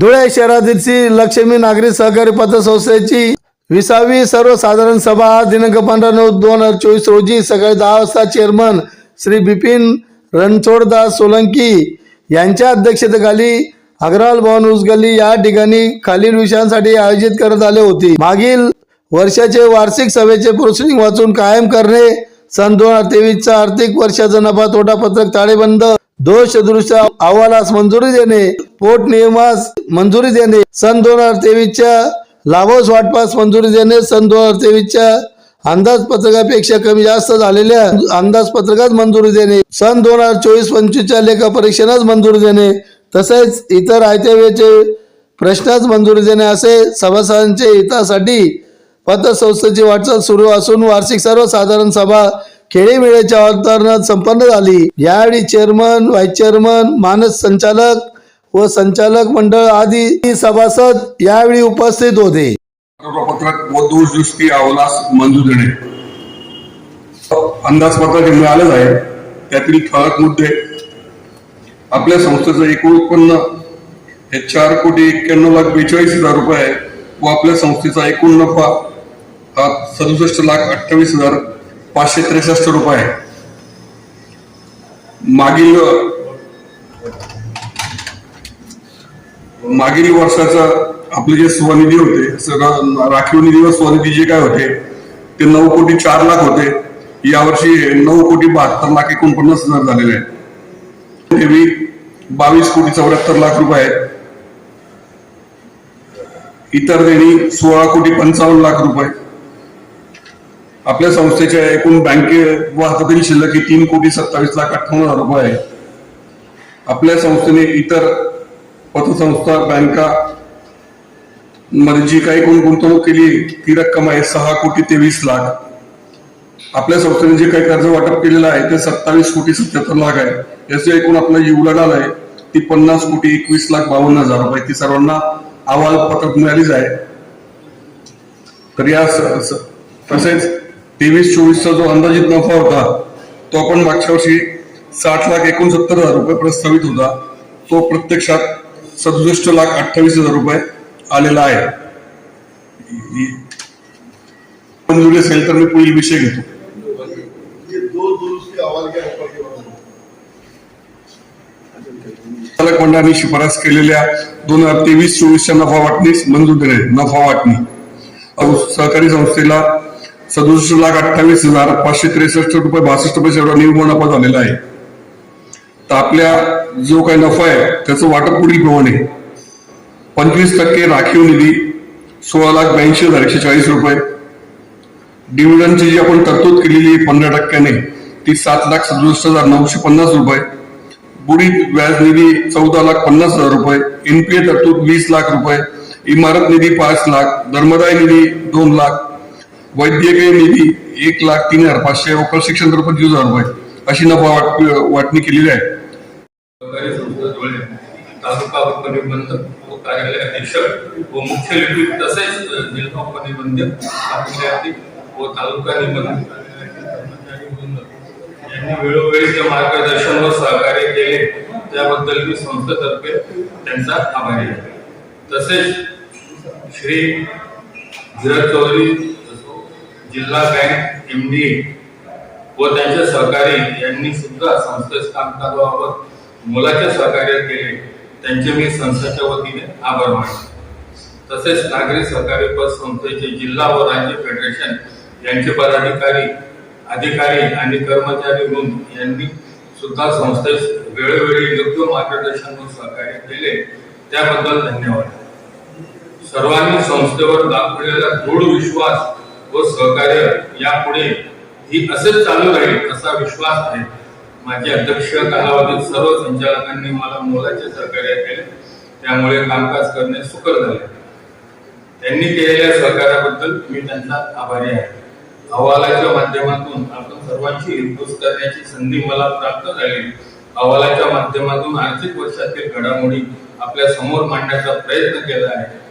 धुळे शहरातील श्री लक्ष्मी नागरी सहकारी पतसंस्थेची विसावी सर्वसाधारण सभा दिनांक पंधरा नऊ दोन हजार चोवीस रोजी सकाळी दहा वाजता चेअरमन श्री बिपिन रणछोडदास सोलंकी यांच्या अध्यक्षतेखाली अग्रवाल भवन उसगली या ठिकाणी खालील विषयांसाठी आयोजित करत आले होते. मागील वर्षाचे वार्षिक सभेचे प्रोसिडिंग वाचून कायम करणे सन दोन हजार तेवीसचा आर्थिक वर्षाचा नफा तोटा पत्रक ताळेबंद दोषदृश्य अहवालास मंजुरी देणे पोट नियमास मंजुरी देणे सन दोन हजार तेवीसच्या लाभांश वाटपास मंजुरी देणे सन दोन हजार तेवीसच्या अंदाजपत्रकापेक्षा कमी जास्त झालेल्या अंदाजपत्रकास मंजुरी देणे सन दोन हजार चोवीस पंचवीसच्या लेखा परीक्षणास मंजुरी देणे तसेच इतर आयत्या वेळेचे प्रश्नास मंजुरी देणे असे सभासदांच्या हितासाठी पतसंस्थेची वाटचाल सुरू असून वार्षिक सर्वसाधारण सभा खेळीमेळ्याच्या वातावरणात संपन्न झाली. यावेळी चेअरमन व्हाईस चेअरमन मानस संचालक व संचालक मंडळ आदी सभासद यावेळी उपस्थित होते. व दोष अहवालास मंजूर देणे. अंदाजपत्रक हे मिळालेच आहे. त्यातील ठळक मुद्दे. आपल्या संस्थेचं एकूण उत्पन्न हे चार कोटी एक्क्याण्णव लाख बेचाळीस हजार रुपये आहे. व आपल्या संस्थेचा एकूण नफा हा सदुसष्ट लाख अठ्ठावीस हजार पाचशे त्रेसष्ट रुपये. आहे मागील मागील वर्षाचं आपले जे स्वनिधी होते सगळं राखीव निधी व स्वनिधी जे काय होते ते नऊ कोटी चार लाख होते. यावर्षी नऊ कोटी बहात्तर लाख एकोणपन्नास हजार झालेले आहेत. देवी बावीस कोटी चौऱ्याहत्तर लाख रुपये आहेत. इतर देणी सोळा कोटी पंचावन्न लाख रुपये. आपल्या संस्थेच्या एकूण बँके वाहतुकीची शिल्लक ही तीन कोटी सत्तावीस लाख अठ्ठावन्न हजार रुपये आहे. आपल्या संस्थेने इतर पतसंस्था बँका मध्ये जी काही कोण गुंतवणूक केली ती रक्कम आहे सहा कोटी तेवीस लाख. आपल्या संस्थेने जे काही कर्ज वाटप केलेलं आहे ते सत्तावीस कोटी सत्याहत्तर लाख आहे. याचे एकूण आपलं जी उलाढाल आहे ती पन्नास कोटी एकवीस लाख बावन्न हजार रुपये. ती सर्वांना अहवाल पत्रक मिळालीच आहे. तर या तसेच तेवीस चोवीसचा जो अंदाजित नफा होता तो आपण मागच्या वर्षी साठ लाख एकोणसत्तर हजार रुपये प्रस्तावित होता. तो प्रत्यक्षात सदुसष्ट लाख अठ्ठावीस हजार रुपये आलेला आहे. मंजुरी असेल तर मी पुढील विषय घेतो. ये दो दुरुस्ती अहवाल के ऊपर के बाद संचालक मंडळाने शिफारस केलेल्या दोन हजार तेवीस चोवीसच्या नफा वाटणीस मंजूर देणे नफा वाटणी. सहकारी संस्थेला सदुसष्ट लाख अठ्ठावीस हजार पाचशे त्रेसष्ट रुपये बासष्ट पैसे एवढा निव्वळ नफा झालेला आहे. तर आपल्या जो काही नफा आहे त्याचं वाटप पुढील प्रमाणे पंचवीस टक्के राखीव निधी सोळा लाख ब्याऐंशी हजार एकशे चाळीस रुपये. डिव्हिडनची जी आपण तरतूद केलेली आहे पंधरा टक्क्याने ती सात लाख सदुसष्ट हजार नऊशे पन्नास रुपये. बुडीत व्याज निधी चौदा लाख पन्नास हजार रुपये. एनपीए तरतूद वीस लाख रुपये. इमारत निधी पाच लाख. धर्मदाय निधी दोन लाख. वैद्यकीय निधी एक लाख तीन हजार पाचशे व शिक्षण तरतूद पंचवीस हजार रुपये अशी नफा वाट वाटणी केलेली आहे. सहकारी संस्था धुळे तालुका उपनिबंधक व कार्यालय अधीक्षक व मुख्य लिपिक तसेच जिल्हा उपनिबंधक व तालुका निबंधक. यांनी वेळोवेळी मार्गदर्शन व सहकार्य केले. त्याबद्दल मी संस्थेतर्फे त्यांचा आभारी आहे. तसेच श्री धीरज चौधरी जिल्हा बँक एम डी व त्यांचे सहकारी यांनी सुद्धा संस्थेस कामकाजाबाबत मोलाचे सहकार्य केले त्यांचे मी संस्थेच्या वतीने आभार मानले तसेच नागरी सहकारी पतसंस्थेचे जिल्हा व राज्य फेडरेशन यांचे पदाधिकारी अधिकारी आणि कर्मचारी वृंद यांनी सुद्धा संस्थेस वेळोवेळी योग्य मार्गदर्शन व सहकार्य केले. त्याबद्दल धन्यवाद. सर्वांनी संस्थेवर दाखवलेला दृढ विश्वास व सहकार्य यापुढे ही असंच चालू राहील असा विश्वास आहे. माझे अध्यक्ष कालावधीत सर्व संचालकांनी मला मोलाचे सहकार्य केले. त्यामुळे कामकाज करणे सुकर झाले. त्यांनी केलेल्या सहकार्याबद्दल मी त्यांचा आभारी आहे. अहवालाच्या माध्यमातून आपण सर्वांची हितगुज करण्याची संधी मला प्राप्त झाली. अहवालाच्या माध्यमातून आर्थिक वर्षातील घडामोडी आपल्यासमोर मांडण्याचा प्रयत्न केला आहे.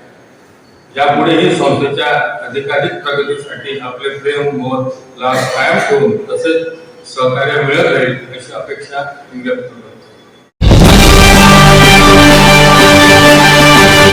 यापुढेही संस्थेच्या अधिकाधिक प्रगतीसाठी आपले प्रेम मत लाभ कायम ठेवून तसेच सहकार्य मिळत राहील अशी अपेक्षा व्यक्त करतो.